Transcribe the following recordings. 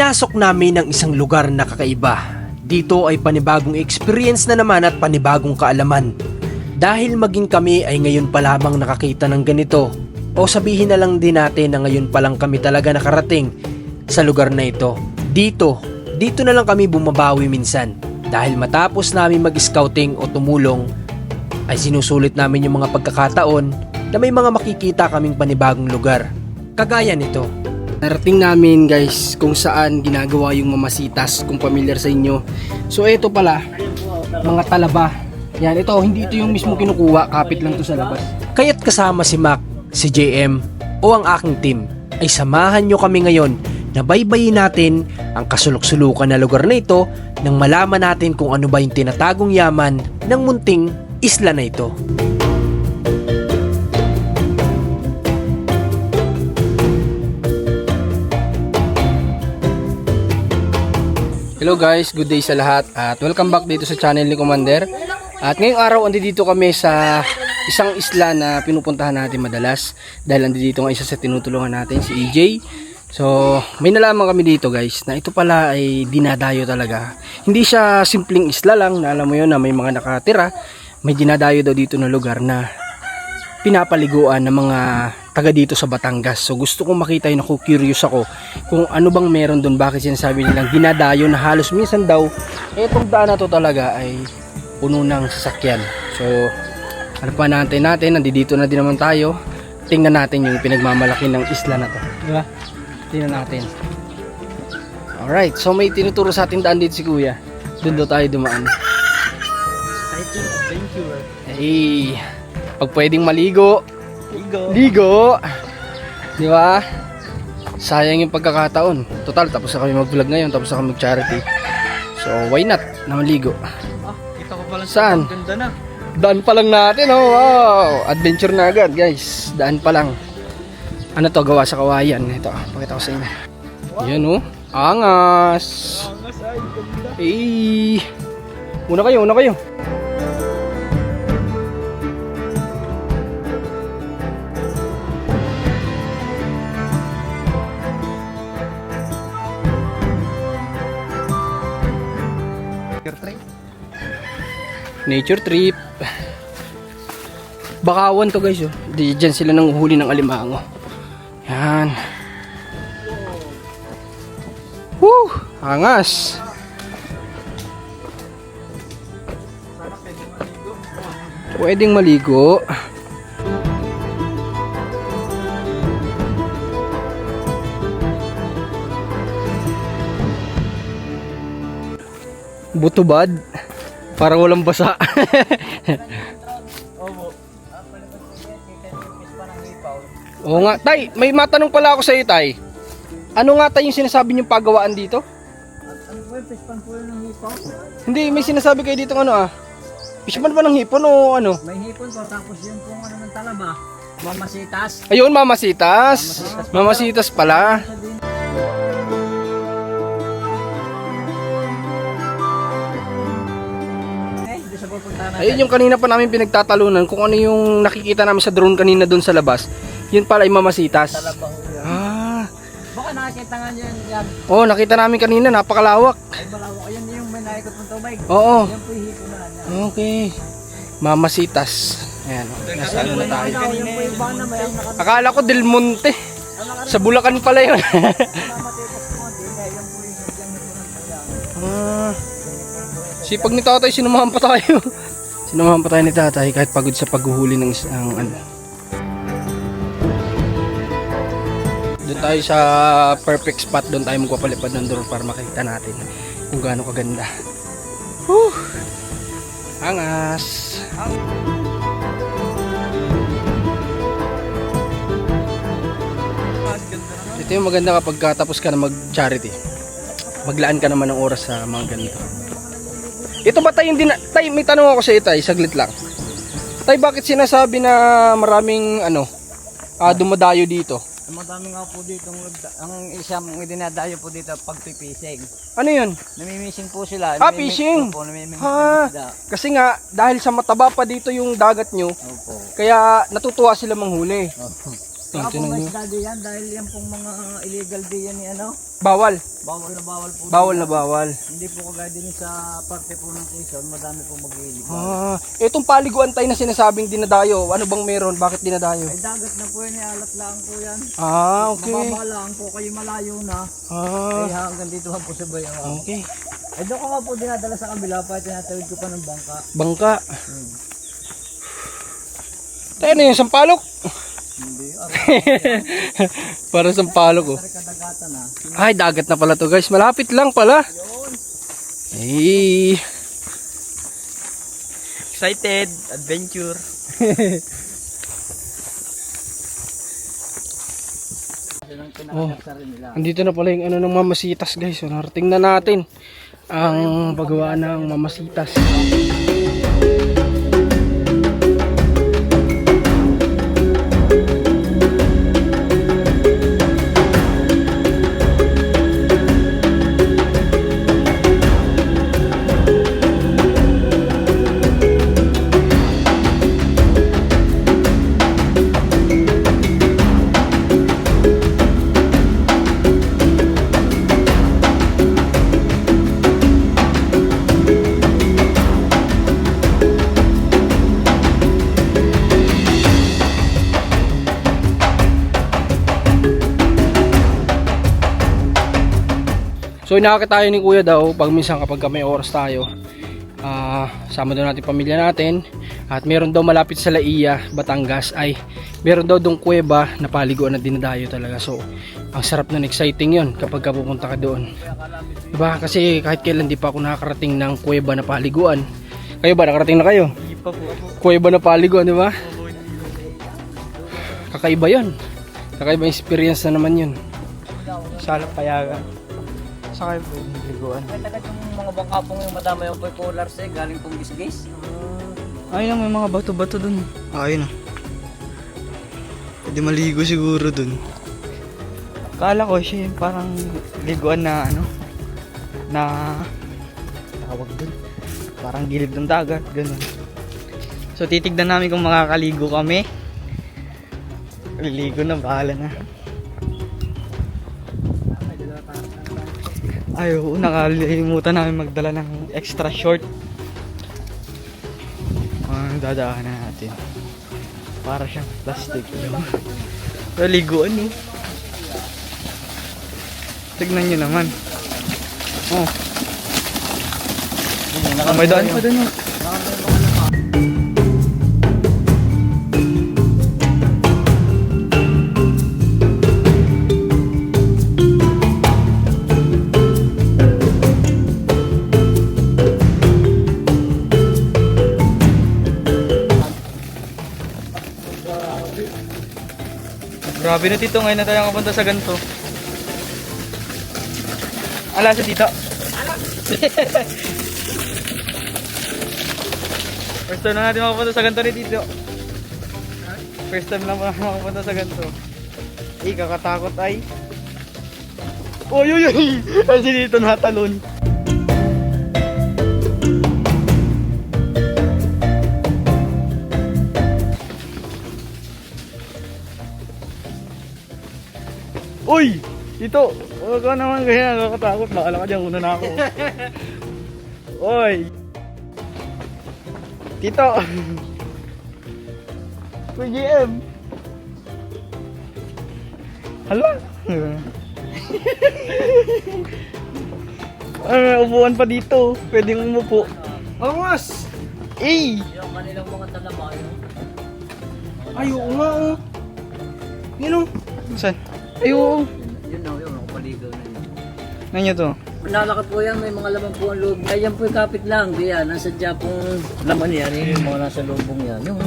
Pinasok namin ang isang lugar na kakaiba. Dito ay panibagong experience na naman at panibagong kaalaman. Dahil maging kami ay ngayon pa lamang nakakita ng ganito. O sabihin na lang din natin na ngayon pa lang kami talaga nakarating sa lugar na ito. Dito, dito na lang kami bumabawi minsan. Dahil matapos namin mag-scouting o tumulong, ay sinusulit namin yung mga pagkakataon na may mga makikita kaming panibagong lugar. Kagaya nito. Narating namin guys kung saan ginagawa yung mamasitas kung familiar sa inyo. So ito pala, mga talaba. Yan, ito, hindi ito yung mismo kinukuha, kapit lang to sa labas. Kaya't kasama si Mac, si JM o ang aking team ay samahan nyo kami ngayon na baybayin natin ang kasulok-sulukan na lugar na ito nang malaman natin kung ano ba yung tinatagong yaman ng munting isla na ito. Hello guys, good day sa lahat at welcome back dito sa channel ni Commander. At ngayong araw andito kami sa isang isla na pinupuntahan natin madalas dahil andito nga isa sa tinutulungan natin si EJ. So, may nalaman kami dito guys na ito pala ay dinadayo talaga. Hindi siya simpleng isla lang na alam mo yun na may mga nakatira. May dinadayo daw dito na lugar na pinapaliguan ng mga taga dito sa Batangas. So gusto kong makita yun ako, curious ako kung ano bang meron doon, bakit sinasabi nilang dinadayo na halos minsan daw, etong daan na to talaga ay puno ng sasakyan. So ano pa natin natin, nandito na din naman tayo. Tingnan natin yung pinagmamalaki ng isla na to. Di ba? Tingnan natin. Alright, so may tinuturo sa atin daan dito si Kuya. Doon daw tayo dumaan. Eh, pag pwedeng maligo, Ligo. ligo. Di ba? Sayang yung pagkakataon. Total, tapos na kami mag-vlog ngayon, tapos na kami mag-charity. So, why not na maligo? Ah, kita ko pala Saan? Ganda na. Daan pa lang natin, oh, wow! Adventure na agad, guys. Daan pa lang. Ano to, gawa sa kawayan. Ito, pakita ko sa inyo. Yan, oh. Angas! Angas ay, ganda. Eh! Una kayo, una kayo. Nature trip. Bakawan to guys oh. Di dyan sila nang huli ng alimango. Yan. Woo! Angas. Pwedeng maligo. Butubad. Para walang basa. Oo nga, tay, may matanong pala ako sa iyo, tay. Ano nga tay yung sinasabi niyong pagawaan dito? Ano po yung pispan po yun ng hipon? Hindi, may sinasabi kayo dito ano ah. Fishman ba ng hipon o ano? May hipon po, tapos yun po ano ng talaba. Mamasitas. Ayun, mamasitas. Mamasitas pala. Eh, Ayun yung kanina pa namin pinagtatalunan kung ano yung nakikita namin sa drone kanina doon sa labas. Yun pala ay mamasitas. Talaba ho yan. Ah. Baka nakakita nga niyan yan. Oh, nakita namin kanina, napakalawak. Ay, malawak. Ayan yung may naikot ng tubig. Oo. Yan po yung hipon na yan. Okay. Mamasitas. Ayan, oh, nasa ano na tayo. Akala ko Del Monte. Sa Bulacan pala yun. ah. Sipag ni tatay, sinumahan pa tayo. Sinumahan pa tayo ni tatay kahit pagod sa paghuhuli ng isang ano. Doon tayo sa perfect spot, doon tayo magpapalipad ng drone para makita natin kung gaano kaganda. Whew! Angas! Ito yung maganda kapag katapos ka na mag-charity. Maglaan ka naman ng oras sa mga ganito. Ito ba tayo na... Tay, may tanong ako sa iyo, tay. Saglit lang. Tay, bakit sinasabi na maraming ano, ah, dumadayo dito? Madami nga po dito, ang isang dinadayo po dito pagpipising. Ano yun? Namimissing po sila. Ah, fishing. Namimissing Ha? Kasi nga, dahil sa mataba pa dito yung dagat nyo, Opo. kaya natutuwa sila manghuli. Opo. Tingnan Ako nyo. may study yan dahil yan pong mga illegal day yan ni ano. Bawal. Bawal na bawal po. Bawal na bawal. Hindi po kagaya din sa parte po ng Quezon, madami pong mag-illegal. Ah, itong paliguan tayo na sinasabing dinadayo, ano bang meron? Bakit dinadayo? Ay dagat na po yan, eh, alat lang po yan. Ah, okay. Mababa lang po kayo malayo na. Ah, Kaya hanggang dito lang po sa bayaw. okay. Eh doon ko nga po dinadala sa kabila pa, tinatawid ko pa ng bangka. Bangka. Hmm. Tayo na yung sampalok. Hindi, ah, Para sampalok oh. pare kadagatan na. Ay, dagat na pala to guys. Malapit lang pala. Ay. Excited, adventure. Oh. Andito na pala yung ano ng mamasitas guys. So, narating na natin ang paggawa ng mamasitas. So inakit tayo ni kuya daw pag minsan kapag may oras tayo. ah sama daw natin pamilya natin at meron daw malapit sa Laia, Batangas ay meron daw dong kuweba na paliguan na dinadayo talaga. So ang sarap nun, exciting yon kapag ka pupunta ka doon. Diba? Kasi kahit kailan di pa ako nakakarating ng kuweba na paliguan. Kayo ba? Nakarating na kayo? Hindi pa po. Kuweba na paliguan, di ba? Kakaiba yon Kakaiba experience na naman yun. Salap payagan. Sa kayo po yung liguan. May tagat yung mga bangka pong yung madama yung polars eh, galing pong gisgis. Ayun lang, may mga bato-bato dun. Ayun ah. Pwede maligo siguro dun. Kala ko siya yung parang liguan na ano, na tawag dun. Parang gilid ng dagat, ganun. So titignan namin kung makakaligo kami. Liligo na, bahala na. Ay, oo, nakalimutan namin magdala ng extra short. Ang dadaanan natin. Para siyang plastic. Pero liguan no. Tignan nyo naman. Oh. Oh, may daan pa dun oh. Grabe na tito, ngayon na tayo kapunta sa ganito. Ala sa tito. First time na natin makapunta sa ganito ni tito. First time lang natin makapunta sa ganito. Eh, kakatakot ay. Oy, oy, oy! Kasi dito natalon. Uy! Dito! Huwag ka naman kaya nakakatakot. Bakala ka dyan, una na ako. Uy! Tito! Kuy GM! Hala! ano, upuan pa dito. Pwedeng umupo. Angas! Eh! Yung kanilang mga talabayo. Ay, oo nga oh. Yun oh. Saan? Ay, oo. Yun na, yun, nakapaligaw na yun. Nanyo to? Lalakad po yan, may mga laman po ang loob. Ay, yan po yung kapit lang. Yan, nasa dyan pong laman yan. Yun yung mga nasa lubong yan. Yung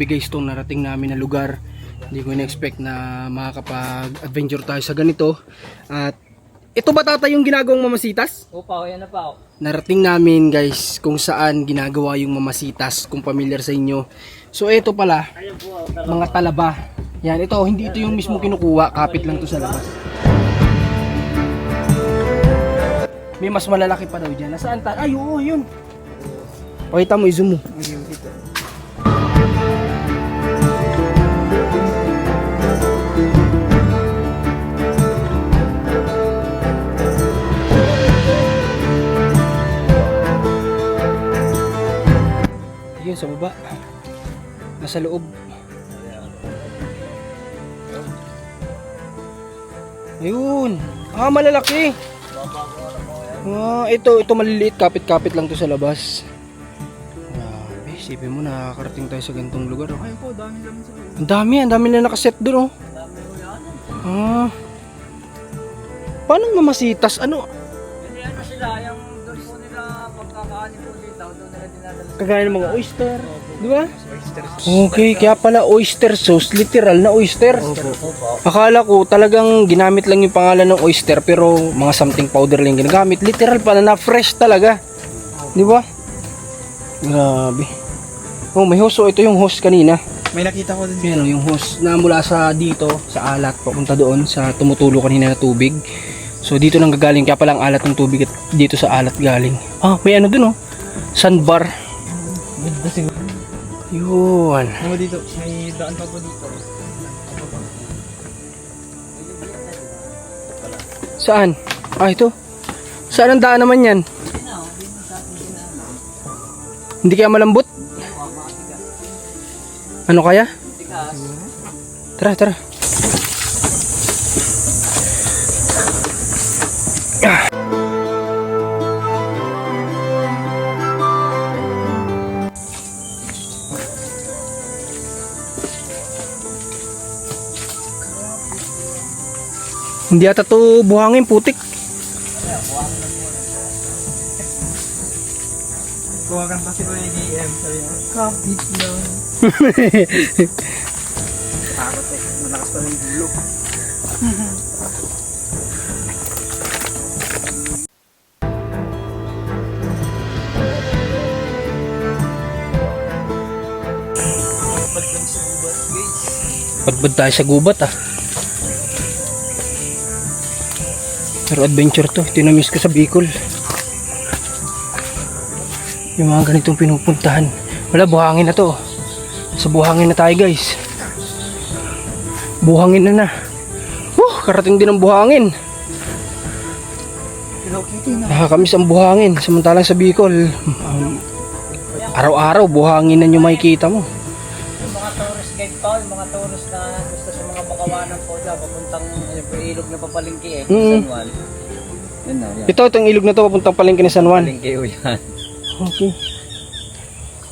grabe guys itong narating namin na lugar. Hindi ko na-expect na makakapag-adventure tayo sa ganito. At ito ba tatay yung ginagawang mamasitas? Opa, yan na pa. Narating namin guys kung saan ginagawa yung mamasitas kung familiar sa inyo. So ito pala, mga talaba. Yan, ito, hindi ito yung mismo kinukuha, kapit lang to sa labas. May mas malalaki pa daw dyan. Nasaan ta? Ay, oo, yun. Pakita mo, i-zoom mo. Yun, sa baba. Nasa loob. Ayun. Ah, malalaki. Ah, ito, ito maliliit. Kapit-kapit lang to sa labas. Grabe, isipin mo, nakakarating tayo sa ganitong lugar. Oh. Ayun po, dami naman sa Ang dami, ang dami na nakaset doon, oh. Ah. Paano mamasitas? Ano? Ano sila, yung Kagaya ng mga oyster. Di ba? Okay, kaya pala oyster sauce, literal na oyster. Akala ko talagang ginamit lang yung pangalan ng oyster pero mga something powder lang ginagamit. Literal pala na fresh talaga. Di ba? Grabe. Oh, may hose. Oh, ito yung hose kanina. May nakita ko din. Yan, oh, yung hose na mula sa dito, sa alat, papunta doon sa tumutulo kanina na tubig. So dito nang gagaling, kaya pala ang alat ng tubig at dito sa alat galing. Ah, may ano dun oh. Sandbar. Ganda siguro. Yun. Ano dito? May daan pa po dito. Saan? Ah, ito. Saan ang daan naman yan? Hindi kaya malambot? Ano kaya? Tara, tara. Hindi ata to buhangin putik. Ka pa si Kuya DM. Sabi niya, kapit lang. Takot eh. Malakas pa rin yung ulo. Padbad tayo sa gubat ah. Pero adventure to. Tinamiss ko sa Bicol. Yung mga ganitong pinupuntahan. Wala, buhangin na to. Sa buhangin na tayo guys. Buhangin na na. Woo, karating din ang buhangin. Nakakamiss ang buhangin. Samantalang sa Bicol, um, araw-araw buhangin na yung makikita mo. Yung mga tourist guide pa, yung mga tourist na gusto sa mga bakawanan po dyan, papuntang yung ilog na papalingki eh, Mm. San Juan. Yun na, yan. Ito, itong ilog na to papuntang palengke ni San Juan. Palingki o yan. Okay.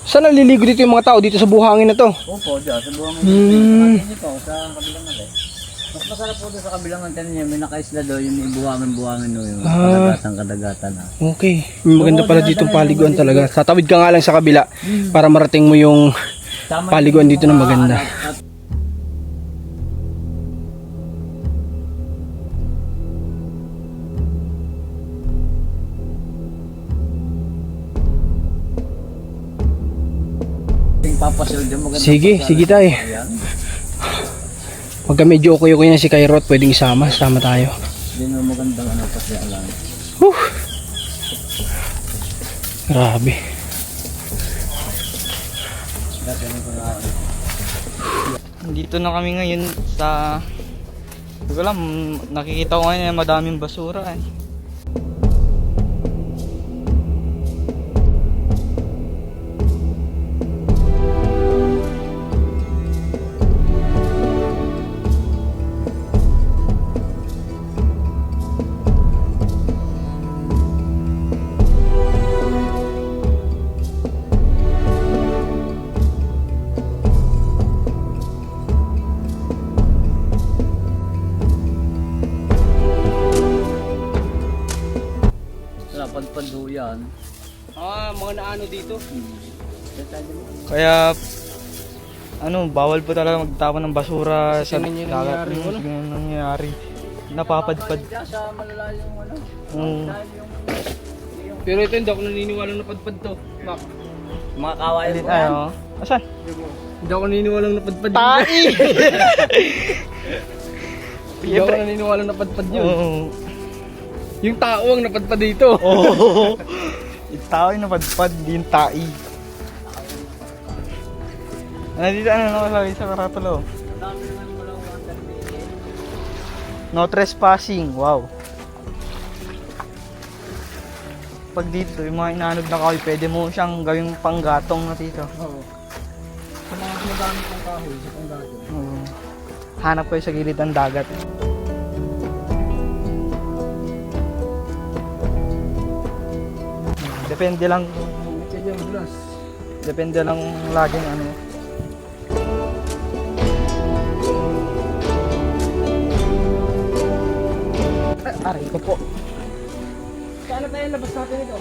Saan naliligo dito yung mga tao? Dito sa buhangin na to? Opo, dyan, sa buwang Hmm. Hindi po, sa kabilang alay. Mas masarap po doon sa kabilang antenna niya, may nakaisla doon, yung may buwangan-buwangan no, yung Ah. kadagatan-kadagatan na. Okay. Maganda pala dito ang paliguan talaga. Tatawid ka nga lang sa kabila para marating mo yung Tama paliguan dito na maganda. at papasyal dyan maganda Sige, sige tayo. yan Pagka medyo okay-okay na si Kairot, pwedeng isama. Sama tayo. din ang magandang ano pasyalan Whew. Grabe. Dito na kami ngayon sa... Hindi ko alam, nakikita ko ngayon na madaming basura eh. Naano dito? Kaya ano, bawal po talaga magtapon ng basura sa ganyan yung dagat. nangyari, ano? ganyan ang nangyayari. napapadpad. Sa malalalim yung ano, Oo. dahil yung Pero ito hindi ako naniniwala na padpad to. Mac. mga kawayan Alin ko ay, oh. Asan? Hindi ako naniniwala na padpad yun. Tai! Hindi ako naniniwala na padpad yun. Oo. Yung tao ang napadpad dito. Oo. Yung tao yung napadpad, yung tai. Nandito ano nakalagay sa karatulo? No trespassing, wow. Pag dito, yung mga inaanod na kahoy, pwede mo siyang gawing panggatong na dito. Oo. Sa mga ginagamit ng kahoy, sa panggato. Oo. Hanap kayo sa gilid ng dagat. Depende lang, depende lang laging ano. Ay, aray ko po. Saan na tayo labas natin ito?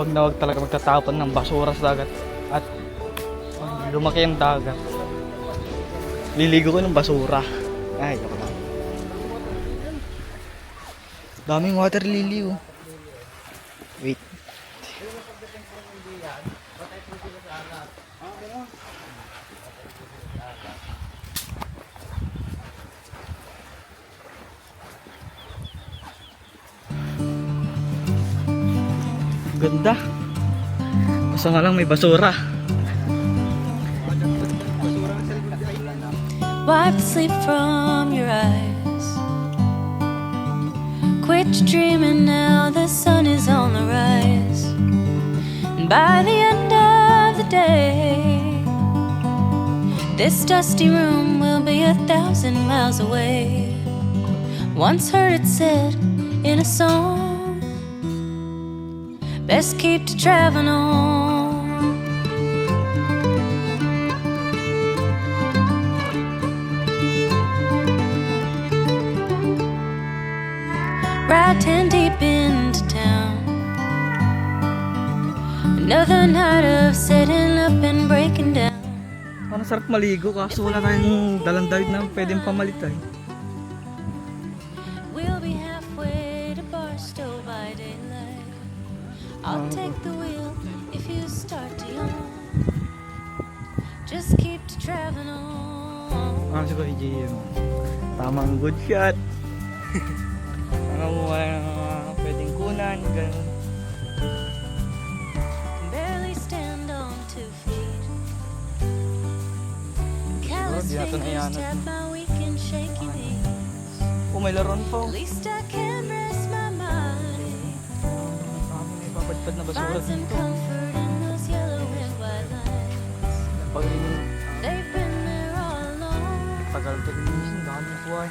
Huwag na huwag talaga magtatapon ng basura sa dagat. At lumaki ang dagat, liligo ko ng basura. Ay, joke lang. Daming water lily oh. Basta nga lang may basura. Wipe the sleep from your eyes. Quit dreaming now, the sun is on the rise. And by the end of the day, this dusty room will be a thousand miles away. Once heard it said in a song, best keep to traveling on. Ride ten deep into town. Another night of setting up and breaking down. Parang sarap maligo kaso wala tayong dalang damit na pwedeng pamalitan. Eh. I'll take the wheel if you start to yawn. Just keep to traveling on. Ah, si Kuya JM. Tamang good shot. Ano mo wala na pwedeng kunan, ganun. Barely stand on two feet. Callous di natin fingers ayanat. tap my weak and shaky knees. Oh, may laron pa. At least I can Pag They've been there all along. tagal ka linisin, dami po ay.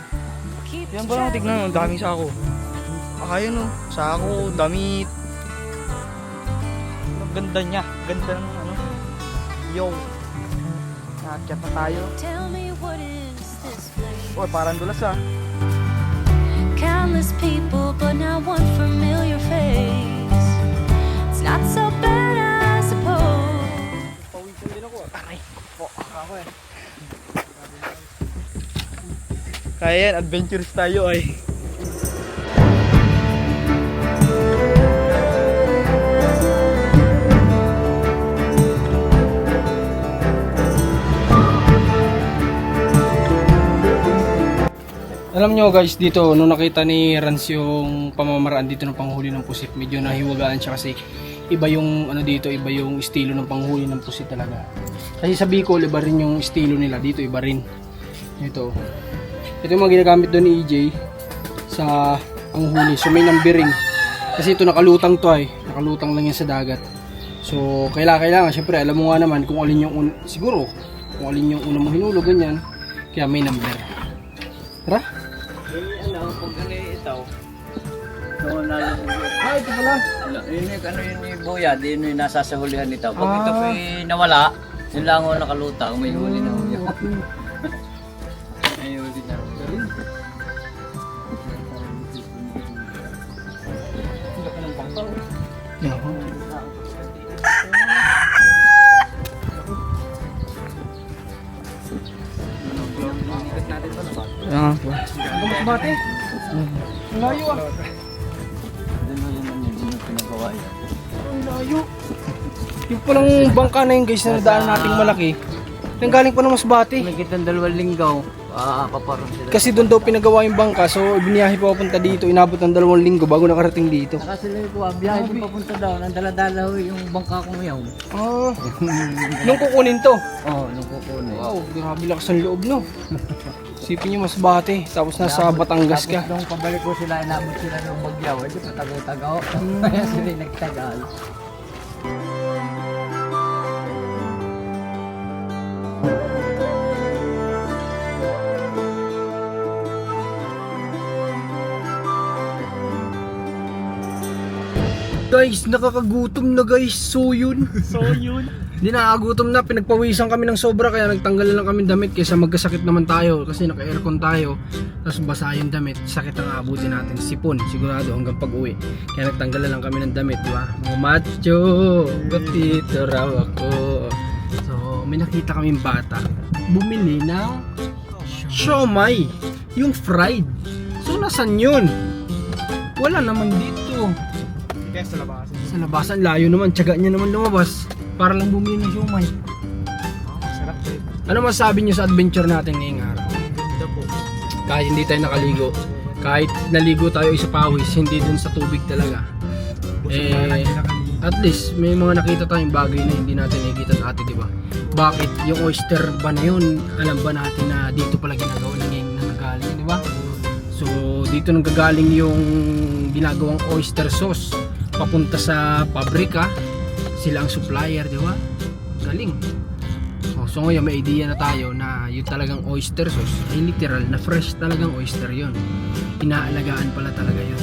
Keep Yan ba lang tignan, ang daming sako. Ah, ayun oh, sako, damit. Ang ganda niya, ganda ng ano. Yo. Naakyat na tayo. Oh, parang dulas ah. Countless people, but not one familiar face. It's not so bad, I suppose. Kaya yan, adventures tayo ay. Alam nyo guys, dito, nung nakita ni Rans yung pamamaraan dito ng panghuli ng pusit, medyo nahiwagaan siya kasi iba yung ano dito, iba yung estilo ng panghuli ng pusit talaga. Kasi sa Bicol, iba rin yung estilo nila. Dito, iba rin. Ito. Ito yung mga ginagamit doon ni EJ sa panghuli. So may numbering. Kasi ito nakalutang to ay. Nakalutang lang yan sa dagat. So, kailangan, kailangan. Siyempre, alam mo nga naman kung alin yung, un- siguro, kung alin yung una mo hinulog, ganyan. Kaya may number. Tara. Yung itaw, noon na yung Ah, ito pala. Ano, yun yung ano yun yung buyad, yun yung nasa sa hulihan nito. Pag Ah. ito po nawala, yun lang ako nakalutang, may huli na huli. Ah, po. Yung palang bangka na yun guys na nadaan nating malaki. Nang galing pa ng Masbate. Nakita ng dalawang linggaw, aakaparon sila. Kasi doon daw pinagawa yung bangka so biniyahe pa papunta dito. Inabot ng dalawang linggo bago nakarating dito. Saka sila yung kuha, biyahe din papunta daw, nang dala-dala ho yung bangka kong yaw. Ah, nung kukunin to. Oo, oh, nung kukunin. Wow, grabe lakas ng loob no. Sipin nyo Masbate, tapos nasa Batangas ka. Tapos nung pabalik ko sila, inabot sila ng bagyaw, hindi pa tagaw-tagaw. Kaya sila nagtagal. Guys, nakakagutom na guys. So yun. So yun. Hindi nakakagutom na. Pinagpawisan kami ng sobra kaya nagtanggal na lang kami damit kaysa magkasakit naman tayo kasi naka-aircon tayo. Tapos basa yung damit. Sakit ang aabutin natin. Sipon, sigurado hanggang pag-uwi. Kaya nagtanggal na lang kami ng damit, di ba? Mga macho, batito raw ako. So, may nakita kaming bata. Bumili ng siomay. Yung fried. So, nasan yun? Wala naman dito. Sa labasan, layo naman. Tiyaga niya naman lumabas. Para lang bumili ng siomay. Ano masasabi niyo sa adventure natin ngayong araw? Kahit hindi tayo nakaligo, kahit naligo tayo sa pawis, hindi dun sa tubig talaga. Eh, at least may mga nakita tayong bagay na hindi natin nakikita dati, di ba? Bakit yung oyster ba na yun, alam ba natin na dito pala ginagawa na ngayon na nagaling, di ba? So, dito nang gagaling yung ginagawang oyster sauce papunta sa pabrika. Sila ang supplier, di ba? Galing. So, so ngayon may idea na tayo na yung talagang oyster sauce ay literal na fresh talagang oyster yon. Inaalagaan pala talaga yun.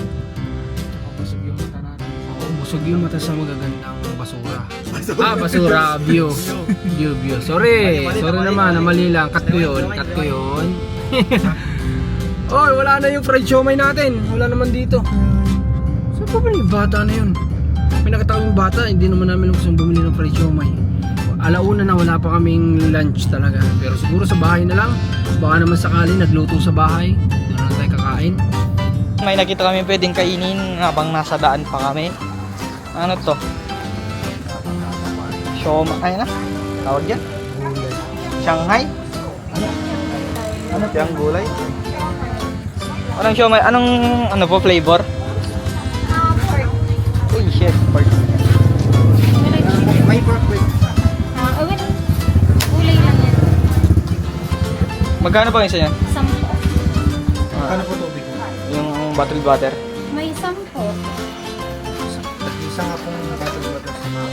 Oo, busog yung mata sa magagandang basura. ah, basura, view. View, view. Sorry, sorry naman, na mali lang. Cut ko yun, cut ko yun. Oy, wala na yung fried siomay natin. Wala naman dito. Saan pa ba yung bata na yun? May nakita ko yung bata, hindi naman namin gusto bumili ng fried siomay. Alauna na wala pa kaming lunch talaga. Pero siguro sa bahay na lang. Baka naman sakali nagluto sa bahay. Doon na tayo kakain. May nakita kami pwedeng kainin habang nasa daan pa kami. Ano to? Shoma, ay na? Tawag yan? Shanghai? Ano? Ano yung gulay? Anong siomay? Anong ano po flavor? Magkano pa yung isa niya? Sampo. Magkano po tubig? Yung bottled water. May sampo. Isa nga pong ba ito sa mga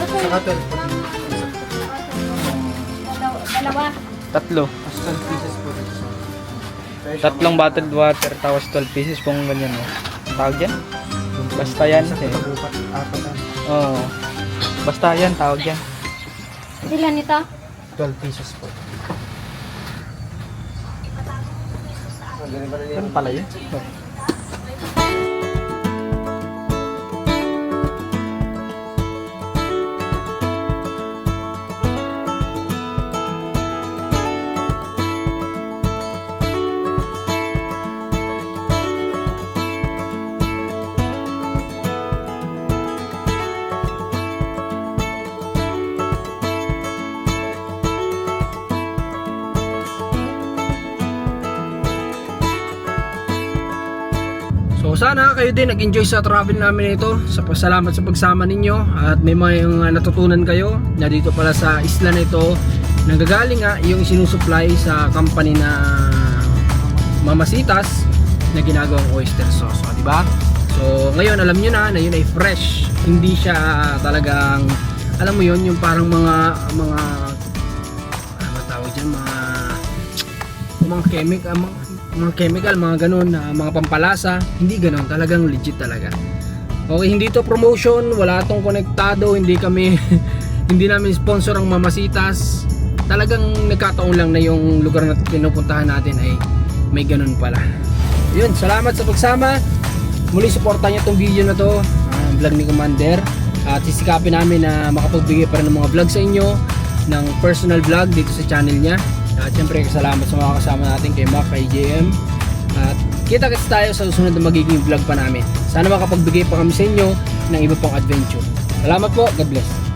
Kasi, sa katel. dalawa. dalawa. Tatlo. Mas 12 pieces po Tatlong bottled water tapos 12 pieces kung ganyan oh. Tawag yan? Basta yan. Eh. Oo. Basta yan, tawag yan. Ilan ito? 12 pieces po. Ano pala yun? So sana kayo din nag-enjoy sa travel namin ito. Sa salamat sa pagsama ninyo at may mga natutunan kayo na dito pala sa isla na ito nanggagaling nga yung sinusupply sa company na Mamasitas na ginagawang oyster sauce, o, di ba? So ngayon alam niyo na na yun ay fresh. Hindi siya talagang alam mo yun yung parang mga mga ano tawag dyan mga mga chemical mga, mga chemical mga ganun na mga pampalasa hindi ganun talagang legit talaga okay hindi to promotion wala tong konektado hindi kami hindi namin sponsor ang mamasitas talagang nagkataon lang na yung lugar na pinupuntahan natin ay may ganun pala. Yun, salamat sa pagsama. Muli supportan niyo tong video na to, ah, vlog ni Commander. At sisikapin namin na makapagbigay pa rin ng mga vlog sa inyo ng personal vlog dito sa channel niya. At syempre salamat sa mga kasama natin kay Mac, kay JM. At kita-kits tayo sa susunod na magiging vlog pa namin. Sana makapagbigay pa kami sa inyo ng iba pang adventure. Salamat po, God bless.